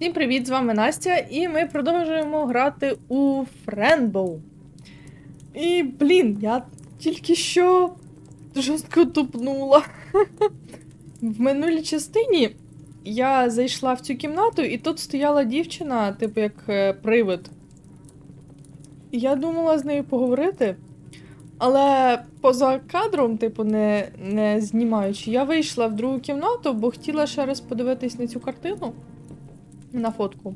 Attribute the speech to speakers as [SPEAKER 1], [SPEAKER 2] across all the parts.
[SPEAKER 1] Всім привіт, з вами Настя, і ми продовжуємо грати у Френбоу. І, блін, я тільки що жорстко тупнула. В минулій частині я зайшла в цю кімнату, і тут стояла дівчина, типу як е, привид. Я думала з нею поговорити, але поза кадром, типу, не, не знімаючи, я вийшла в другу кімнату, бо хотіла ще раз подивитись на цю картину на фотку.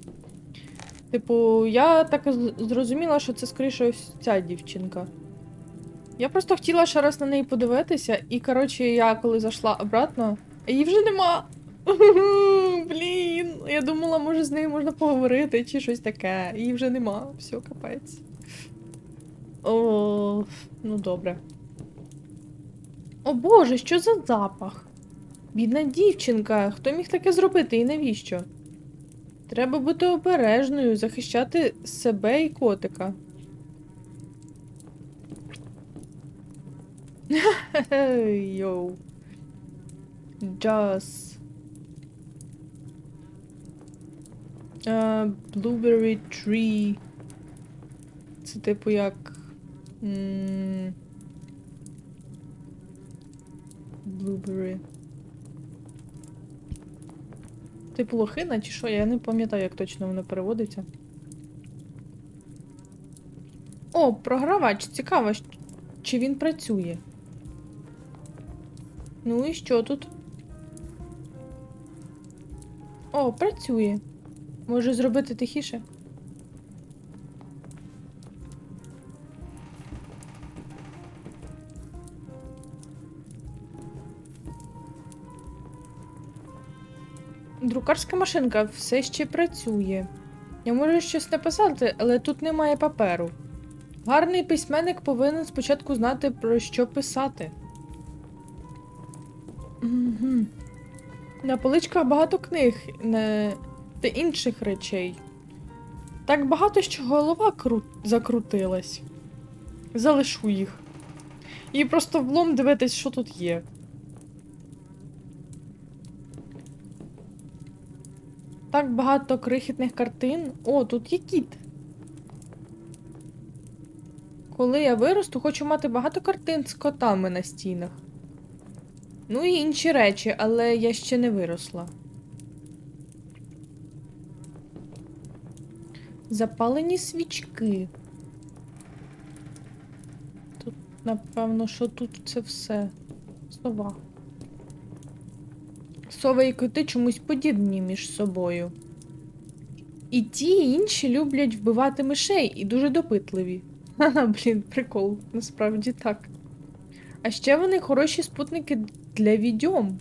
[SPEAKER 1] Типу, я так зрозуміла, що це скоріше ось ця дівчинка. Я просто хотіла ще раз на неї подивитися, і коротше, я коли зайшла обратно, її вже нема. Блін, я думала, може з нею можна поговорити чи щось таке. Її вже нема. Все, капець. О, ну добре. О Боже, що за запах? Бідна дівчинка, хто міг таке зробити і навіщо? Треба бути обережною, захищати себе і котика. Йоу. Джаз. Uh, blueberry tree. Це типу як. м, Blueberry. Типу лохина чи що? Я не пам'ятаю, як точно воно переводиться. О, програвач, цікаво, чи він працює. Ну і що тут? О, працює. Може зробити тихіше? Друкарська машинка все ще працює. Я можу щось написати, але тут немає паперу. Гарний письменник повинен спочатку знати, про що писати. Угу. На поличках багато книг не... та інших речей. Так багато, що голова кру... закрутилась. Залишу їх. І просто влом дивитись, що тут є. Так багато крихітних картин. О, тут є кіт. Коли я виросту, хочу мати багато картин з котами на стінах. Ну і інші речі, але я ще не виросла. Запалені свічки. Тут, напевно, що тут це все. Сова. Сови і коти чомусь подібні між собою. І ті, і інші люблять вбивати мишей і дуже допитливі. Ха-ха, блін, прикол, насправді так. А ще вони хороші спутники для відьом.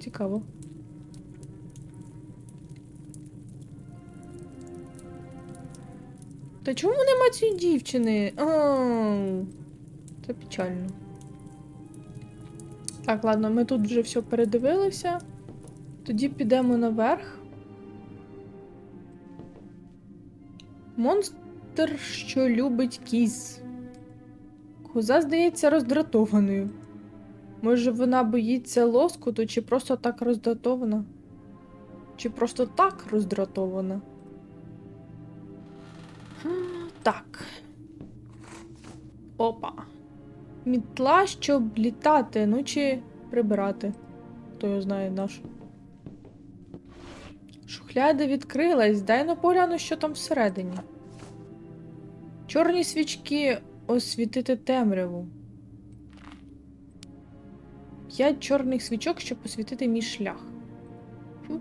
[SPEAKER 1] Цікаво. Та чому нема цієї дівчини? Ау, це печально. Так, ладно, ми тут вже все передивилися. Тоді підемо наверх. Монстр, що любить кіз. Коза здається роздратованою. Може, вона боїться лоскуту, чи просто так роздратована? Чи просто так роздратована? Так. Опа. Мітла, щоб літати, ну чи прибирати. Хто його знає наш. Шухляда відкрилась, дай на погляну, що там всередині. Чорні свічки освітити темряву. П'ять чорних свічок, щоб освітити мій шлях. Хм.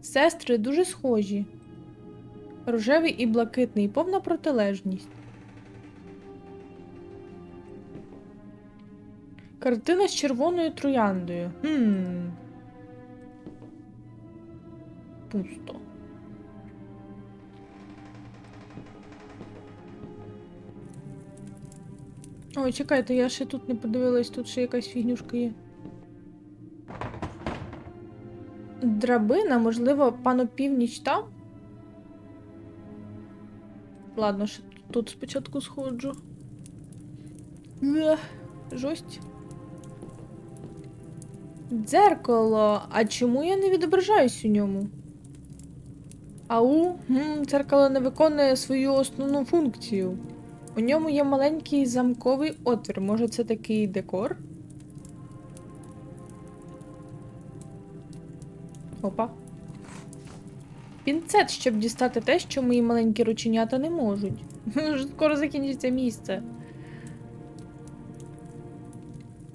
[SPEAKER 1] Сестри дуже схожі. Рожевий і блакитний, повна протилежність. Картина з червоною трояндою. Хм. Пусто. Ой, чекайте, я ще тут не подивилась, тут ще якась фігнюшка є. Драбина, можливо, пану північ там? Ладно, ще тут спочатку сходжу. Ех, жость. Дзеркало. А чому я не відображаюсь у ньому? Ау, м, дзеркало не виконує свою основну функцію. У ньому є маленький замковий отвір. Може, це такий декор? Опа. Пінцет, щоб дістати те, що мої маленькі рученята не можуть. Скоро закінчиться місце.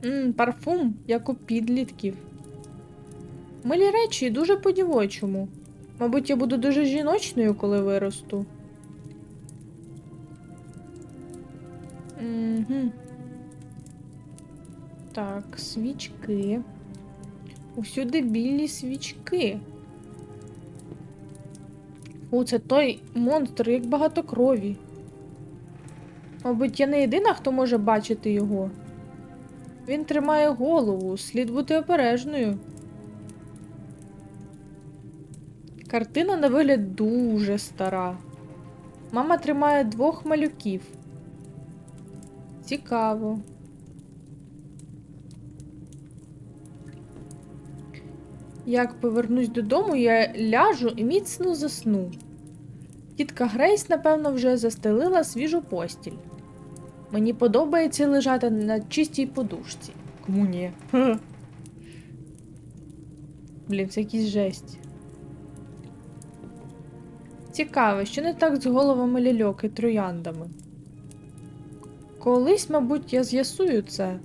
[SPEAKER 1] Мм, парфум, як у підлітків. Милі речі дуже по-дівочому. Мабуть, я буду дуже жіночною, коли виросту. Угу. Так, свічки. Усюди білі свічки. О, це той монстр, як багато крові. Мабуть, я не єдина, хто може бачити його. Він тримає голову, слід бути обережною. Картина на вигляд дуже стара. Мама тримає двох малюків. Цікаво. Як повернусь додому, я ляжу і міцно засну. Тітка Грейс, напевно, вже застелила свіжу постіль. Мені подобається лежати на чистій подушці. Кому ні? Блін, це якийсь жесть. Цікаво, що не так з головами ляльок і трояндами. Колись, мабуть, я з'ясую це.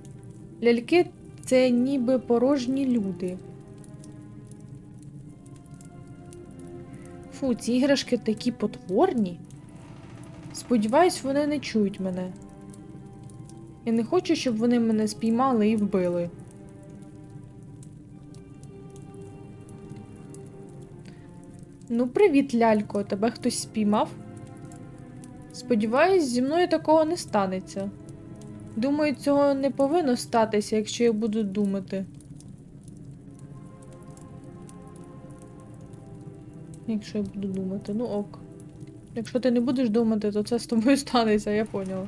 [SPEAKER 1] Ляльки це ніби порожні люди. Фу, ці іграшки такі потворні. Сподіваюсь, вони не чують мене. Я не хочу, щоб вони мене спіймали і вбили. Ну, привіт, лялько, тебе хтось спіймав? Сподіваюсь, зі мною такого не станеться. Думаю, цього не повинно статися, якщо я буду думати. Якщо я буду думати, ну ок. Якщо ти не будеш думати, то це з тобою станеться, я поняла.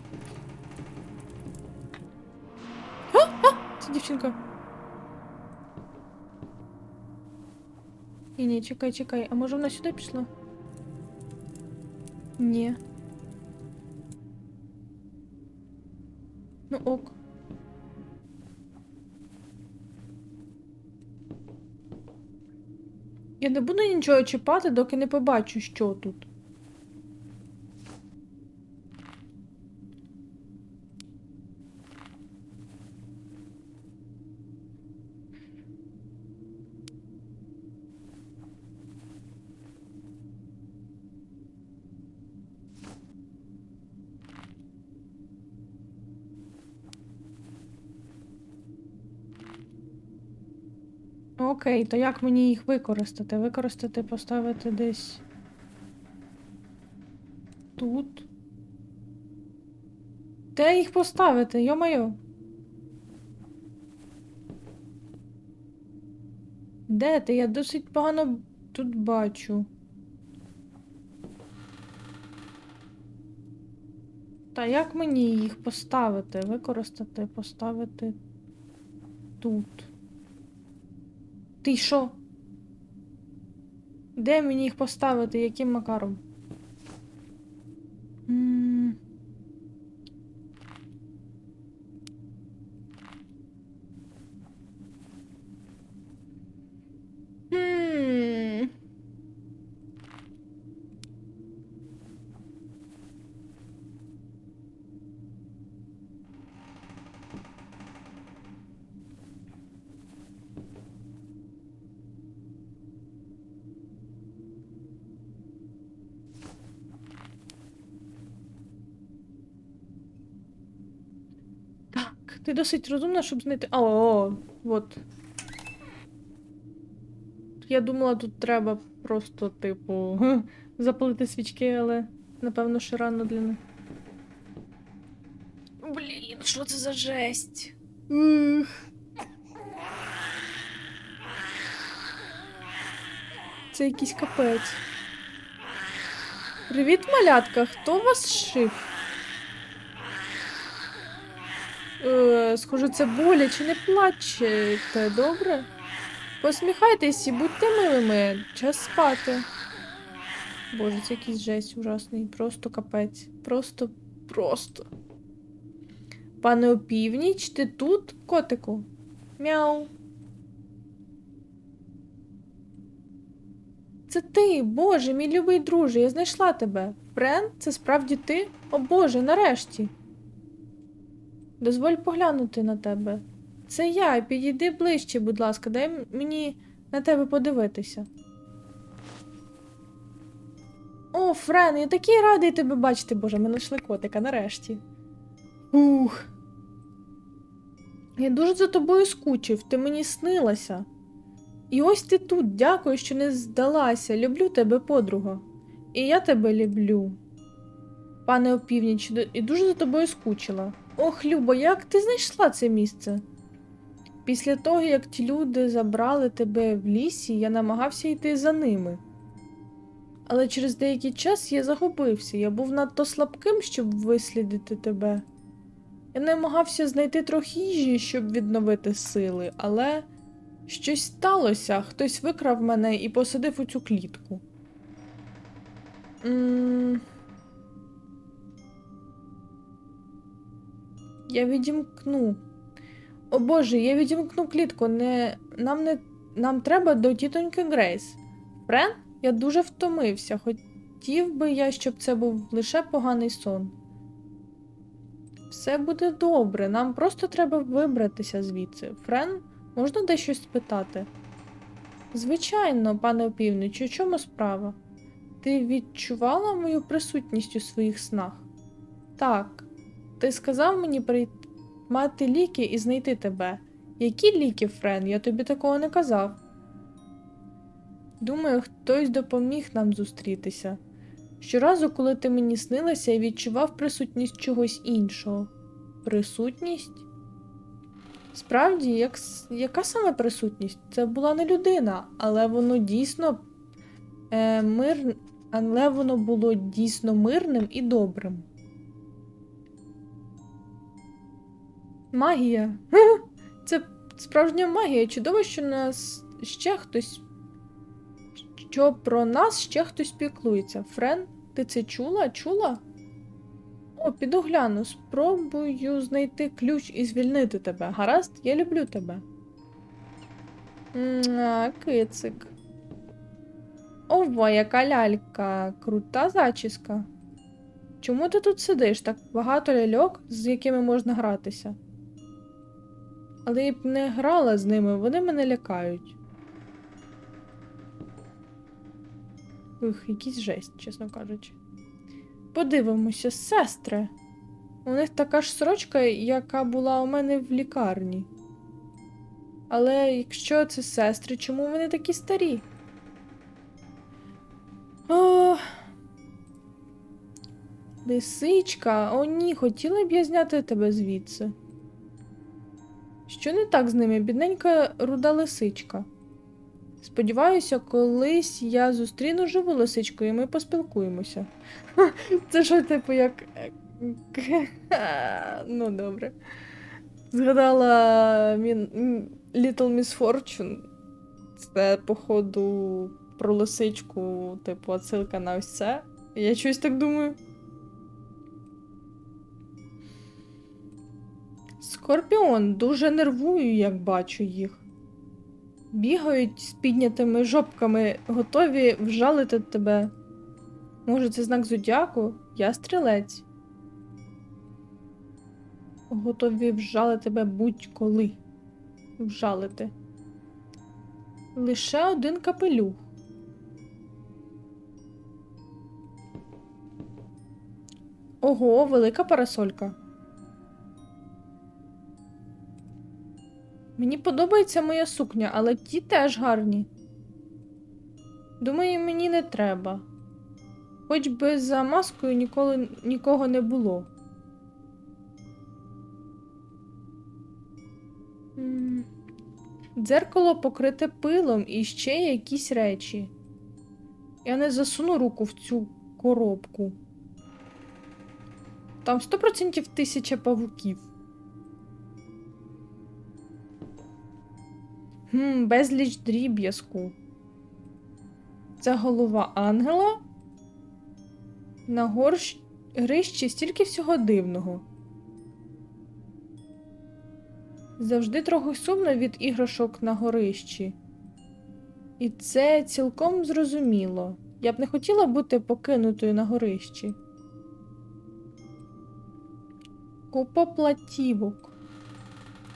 [SPEAKER 1] Дівчинка. Ні, ні, чекай, чекай. А може вона сюди пішла? Ні. Ну ок. Я не буду нічого чіпати, доки не побачу, що тут. Окей, то як мені їх використати? Використати, поставити десь тут. Де їх поставити? Йо-моє. Де ти? Я досить погано тут бачу. Та як мені їх поставити? Використати, поставити тут. Ти що? Де мені їх поставити? Яким макаром? М. Хм. Так, ти досить розумна, щоб знайти. О, о, от. Я думала, тут треба просто, типу, запалити свічки, але напевно, ще рано для них. Блін, що це за жесть? Ух. Це якийсь капець. Привіт, малятка! Хто вас шив? Е, схоже, це боляче, не плачте, добре? Посміхайтесь і будьте милими, час спати. Боже, це якийсь жесть ужасний. Просто капець. Просто, просто. Пане опівніч, ти тут, котику? Мяу. Це ти, Боже, мій любий друже, я знайшла тебе. Френ, це справді ти? О Боже, нарешті. Дозволь поглянути на тебе. Це я, підійди ближче, будь ласка, дай мені на тебе подивитися. О, Френ, я такий радий тебе бачити, Боже, ми знайшли котика нарешті. Ух. Я дуже за тобою скучив, ти мені снилася. І ось ти тут, дякую, що не здалася. Люблю тебе, подруга. І я тебе люблю. Пане опівніч, і дуже за тобою скучила. Ох, Любо, як ти знайшла це місце? Після того, як ті люди забрали тебе в лісі, я намагався йти за ними. Але через деякий час я загубився, я був надто слабким, щоб вислідити тебе. Я намагався знайти трохи їжі, щоб відновити сили, але щось сталося, хтось викрав мене і посадив у цю клітку. м Я відімкну. О Боже, я відімкну клітку. Не... Нам не нам треба до тітоньки Грейс. Френ, я дуже втомився. Хотів би я, щоб це був лише поганий сон. Все буде добре, нам просто треба вибратися звідси. Френ, можна дещо спитати? Звичайно, пане опівнич, у чому справа? Ти відчувала мою присутність у своїх снах? Так. Ти сказав мені приймати ліки і знайти тебе. Які ліки, Френ? Я тобі такого не казав. Думаю, хтось допоміг нам зустрітися. Щоразу, коли ти мені снилася, я відчував присутність чогось іншого. Присутність? Справді, як, яка саме присутність? Це була не людина, але воно дійсно е, мир... але воно було дійсно мирним і добрим. Магія. Це справжня магія. Чудово, що нас ще хтось. Що про нас ще хтось піклується. Френ, ти це чула? Чула? О, піду гляну. Спробую знайти ключ і звільнити тебе. Гаразд, я люблю тебе. Муа, кицик. Ова, яка лялька. Крута зачіска. Чому ти тут сидиш? Так багато ляльок, з якими можна гратися. Але я б не грала з ними, вони мене лякають. Ух, якийсь жесть, чесно кажучи. Подивимося, сестри. У них така ж сорочка, яка була у мене в лікарні. Але якщо це сестри, чому вони такі старі? О, лисичка, о ні, хотіла б я зняти тебе звідси. Що не так з ними, бідненька руда лисичка? Сподіваюся, колись я зустріну живу лисичку і ми поспілкуємося. Це що, типу, як. Ну, добре. Згадала Little Miss Fortune. Це, походу, про лисичку, типу, отсилка на ось це. Я щось так думаю. Скорпіон, дуже нервую, як бачу їх. Бігають з піднятими жопками, готові вжалити тебе. Може, це знак зодіаку? Я стрілець. Готові вжалити тебе будь-коли. Вжалити. Лише один капелюх. Ого, велика парасолька. Мені подобається моя сукня, але ті теж гарні. Думаю, мені не треба. Хоч би за маскою ніколи нікого не було. Дзеркало покрите пилом і ще якісь речі. Я не засуну руку в цю коробку. Там 100% тисяча павуків. Гм, безліч дріб'язку. Це голова ангела. На горщ... грищі стільки всього дивного. Завжди трохи сумно від іграшок на горищі. І це цілком зрозуміло. Я б не хотіла бути покинутою на горищі. Купа платівок.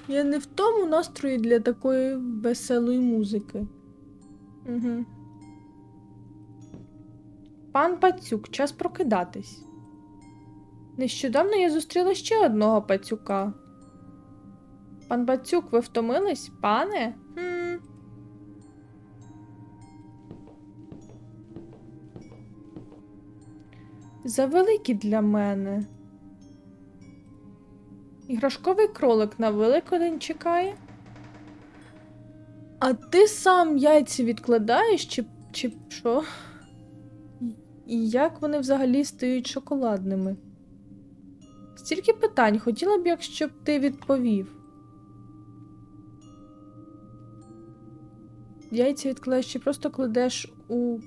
[SPEAKER 1] Я не в тому настрої для такої веселої музики. Угу. Пан Пацюк, час прокидатись. Нещодавно я зустріла ще одного пацюка. Пан Пацюк, ви втомились, пане? Хм. Завеликі для мене. Іграшковий кролик на Великодень чекає. А ти сам яйця відкладаєш, чи, чи що? І як вони взагалі стають шоколадними? Стільки питань хотіла б, якщо б ти відповів. Яйця відкладаєш чи просто кладеш у.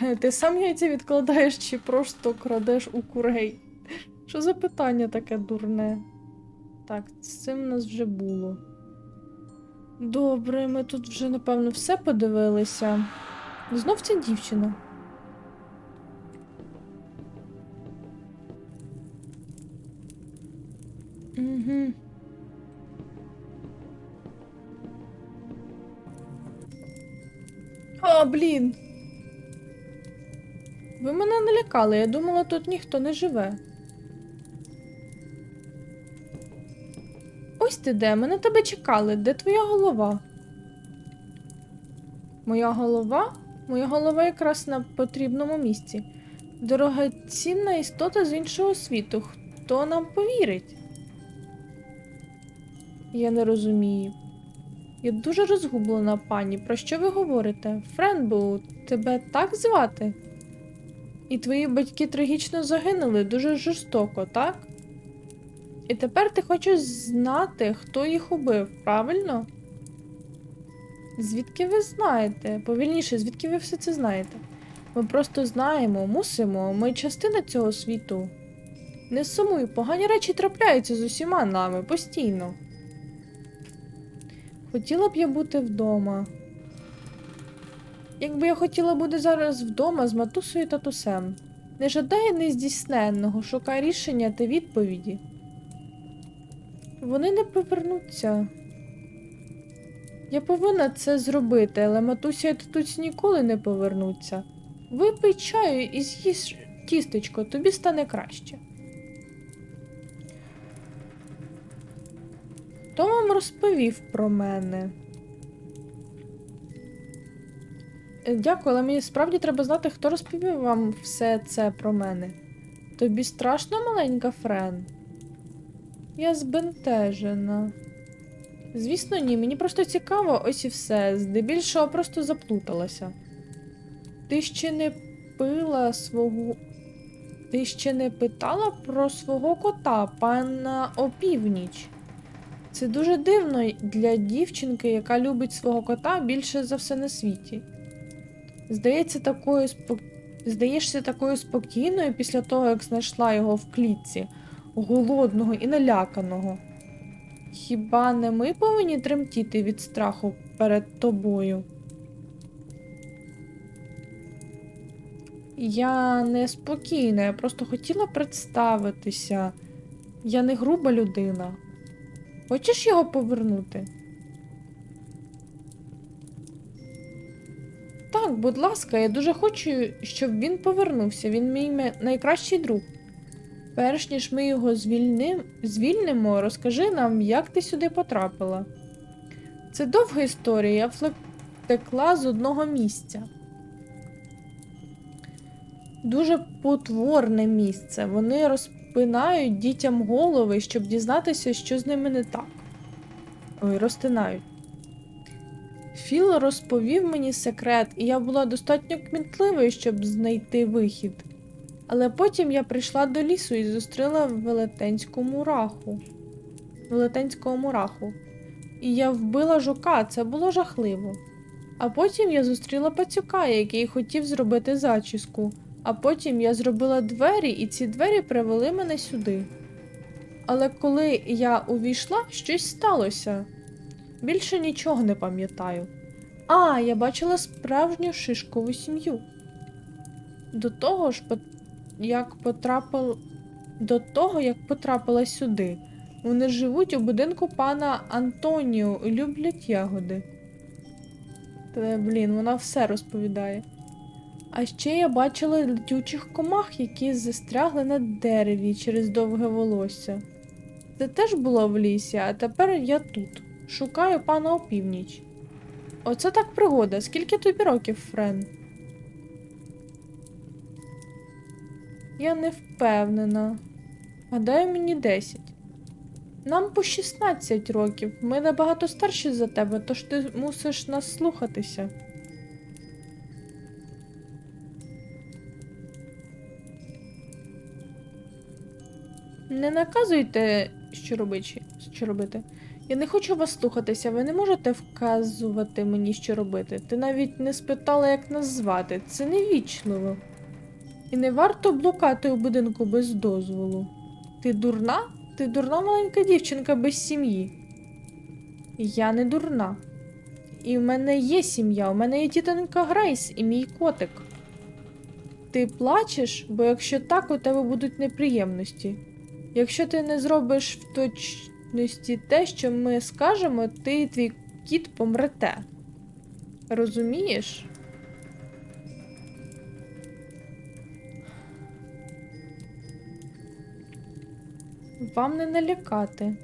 [SPEAKER 1] Ти сам яйця відкладаєш чи просто крадеш у курей? Що за питання таке дурне? Так, з цим у нас вже було. Добре, ми тут вже, напевно, все подивилися. Знов ця дівчина. Угу. А, блін. Ви мене налякали, я думала, тут ніхто не живе. Ти де, ми на тебе чекали. Де твоя голова? Моя голова? Моя голова якраз на потрібному місці. Дорогоцінна істота з іншого світу. Хто нам повірить? Я не розумію. Я дуже розгублена, пані. Про що ви говорите? Френбоу, тебе так звати? І твої батьки трагічно загинули дуже жорстоко, так? І тепер ти хочеш знати, хто їх убив, правильно? Звідки ви знаєте? Повільніше, звідки ви все це знаєте? Ми просто знаємо, мусимо, ми частина цього світу. Не сумуй, погані речі трапляються з усіма нами постійно. Хотіла б я бути вдома. Якби я хотіла бути зараз вдома з матусею та татусем. Не жадає нездійсненного, шукай рішення та відповіді. Вони не повернуться. Я повинна це зробити, але матуся і татусь ніколи не повернуться. Випий чаю і з'їж тістечко, тобі стане краще. Хто вам розповів про мене? Е, Дякую, але мені справді треба знати, хто розповів вам все це про мене. Тобі страшно, маленька Френ? Я збентежена. Звісно, ні, мені просто цікаво, ось і все. Здебільшого просто заплуталася. Ти ще не пила свого. Ти ще не питала про свого кота, пана опівніч. Це дуже дивно для дівчинки, яка любить свого кота більше за все на світі. Здається, такою спок... Здаєшся такою спокійною після того, як знайшла його в клітці, голодного і наляканого. Хіба не ми повинні тремтіти від страху перед тобою? Я не спокійна, я просто хотіла представитися. Я не груба людина. Хочеш його повернути? Так, будь ласка, я дуже хочу, щоб він повернувся. Він мій найкращий друг. Перш ніж ми його звільним... звільнимо, розкажи нам, як ти сюди потрапила. Це довга історія, я втекла з одного місця. Дуже потворне місце. Вони розпинають дітям голови, щоб дізнатися, що з ними не так. Ой, розтинають. Філ розповів мені секрет, і я була достатньо кмітливою, щоб знайти вихід. Але потім я прийшла до лісу і зустріла велетенську мураху. Велетенського мураху. І я вбила жука, це було жахливо. А потім я зустріла пацюка, який хотів зробити зачіску. А потім я зробила двері, і ці двері привели мене сюди. Але коли я увійшла, щось сталося. Більше нічого не пам'ятаю. А, я бачила справжню шишкову сім'ю. До того ж, як потрапил... до того, як потрапила сюди. Вони живуть у будинку пана Антоніо і люблять ягоди. Та, блін, вона все розповідає. А ще я бачила летючих комах, які застрягли на дереві через довге волосся. Це теж було в лісі, а тепер я тут. Шукаю пана опівніч. Оце так пригода. Скільки тобі років, Френ? Я не впевнена. Гадаю, мені 10. Нам по 16 років. Ми набагато старші за тебе, тож ти мусиш нас слухатися. Не наказуйте, що робити. Що робити. Я не хочу вас слухатися, ви не можете вказувати мені, що робити. Ти навіть не спитала, як нас звати. Це невічливо. І не варто блукати у будинку без дозволу. Ти дурна? Ти дурна маленька дівчинка без сім'ї. Я не дурна. І в мене є сім'я, у мене є тітонька Грейс і мій котик. Ти плачеш, бо якщо так, у тебе будуть неприємності. Якщо ти не зробиш в точності те, що ми скажемо, ти і твій кіт помрете. Розумієш? Вам не налякати.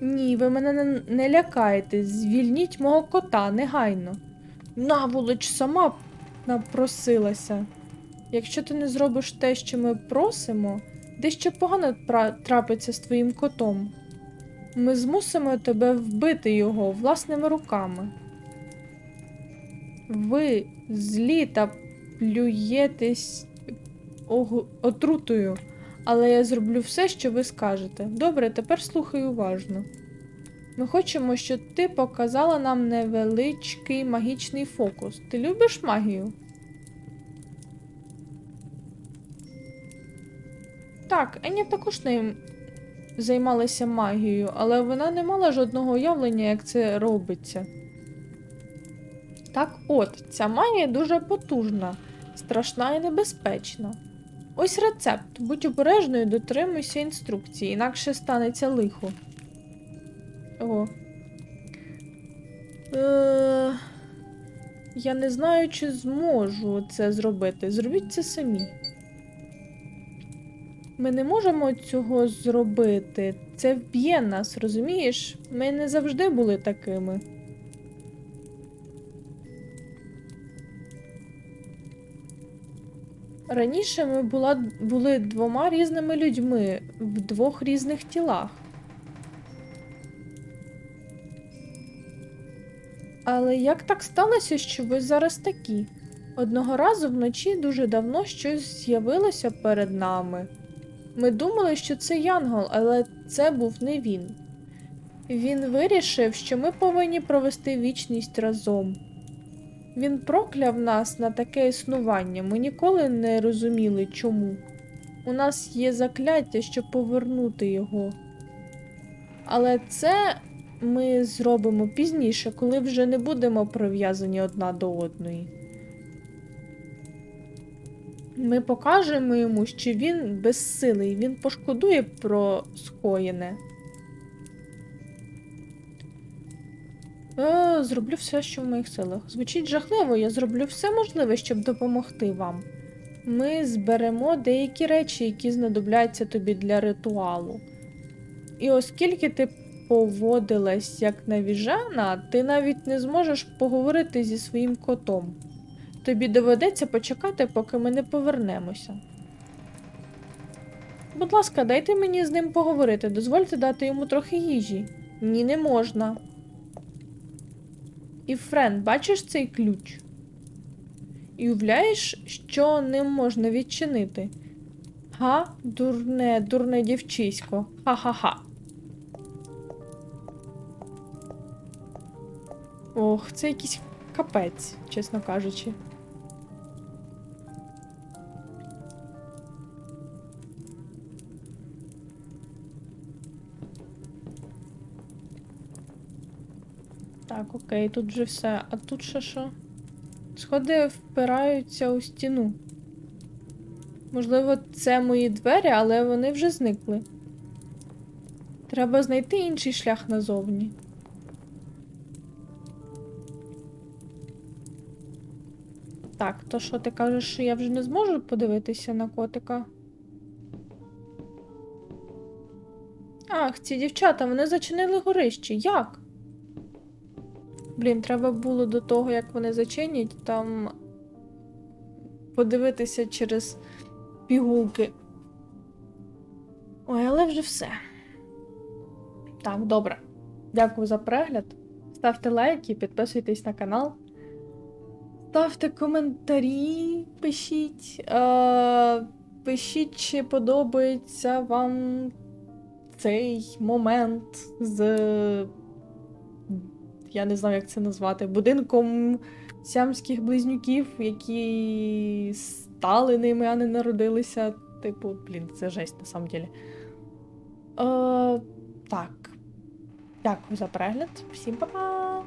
[SPEAKER 1] Ні, ви мене не, лякаєте. Звільніть мого кота негайно. Наволоч сама напросилася. Якщо ти не зробиш те, що ми просимо, дещо погано трапиться з твоїм котом. Ми змусимо тебе вбити його власними руками. Ви злі та плюєтесь отрутою, але я зроблю все, що ви скажете. Добре, тепер слухай уважно. Ми хочемо, щоб ти показала нам невеличкий магічний фокус. Ти любиш магію? Так, Еня також нею займалася магією, але вона не мала жодного уявлення, як це робиться. Так от, ця магія дуже потужна, страшна і небезпечна. Ось рецепт. Будь обережною, дотримуйся інструкції, інакше станеться лихо. Ого. Е... Я не знаю, чи зможу це зробити. Зробіть це самі. Ми не можемо цього зробити. Це вб'є нас, розумієш? Ми не завжди були такими. Раніше ми була, були двома різними людьми в двох різних тілах. Але як так сталося, що ви зараз такі? Одного разу вночі дуже давно щось з'явилося перед нами. Ми думали, що це Янгол, але це був не він. Він вирішив, що ми повинні провести вічність разом. Він прокляв нас на таке існування. Ми ніколи не розуміли, чому. У нас є закляття, щоб повернути його. Але це ми зробимо пізніше, коли вже не будемо прив'язані одна до одної. Ми покажемо йому, що він безсилий, він пошкодує про скоєне. Е, зроблю все, що в моїх силах. Звучить жахливо, я зроблю все можливе, щоб допомогти вам. Ми зберемо деякі речі, які знадобляться тобі для ритуалу. І оскільки ти поводилась як навіжена, ти навіть не зможеш поговорити зі своїм котом. Тобі доведеться почекати, поки ми не повернемося. Будь ласка, дайте мені з ним поговорити. Дозвольте дати йому трохи їжі. Ні, не можна. І Френ, бачиш цей ключ? І уявляєш, що ним можна відчинити? Га, дурне, дурне дівчисько. Ха-ха-ха. Ох, це якийсь капець, чесно кажучи. Окей, тут вже все. А тут ще що? Сходи впираються у стіну. Можливо, це мої двері, але вони вже зникли. Треба знайти інший шлях назовні. Так, то що ти кажеш, що я вже не зможу подивитися на котика? Ах, ці дівчата, вони зачинили горище. Як? Блін, треба було до того, як вони зачинять, там подивитися через пігулки. Ой, але вже все. Так, добре. Дякую за перегляд. Ставте лайки, підписуйтесь на канал. Ставте коментарі, пишіть. Е, пишіть, чи подобається вам цей момент з. Я не знаю, як це назвати. Будинком сямських близнюків, які стали ними, а не народилися. Типу, блін, це жесть на самом деле. Е, так. Дякую за перегляд. Всім па-па!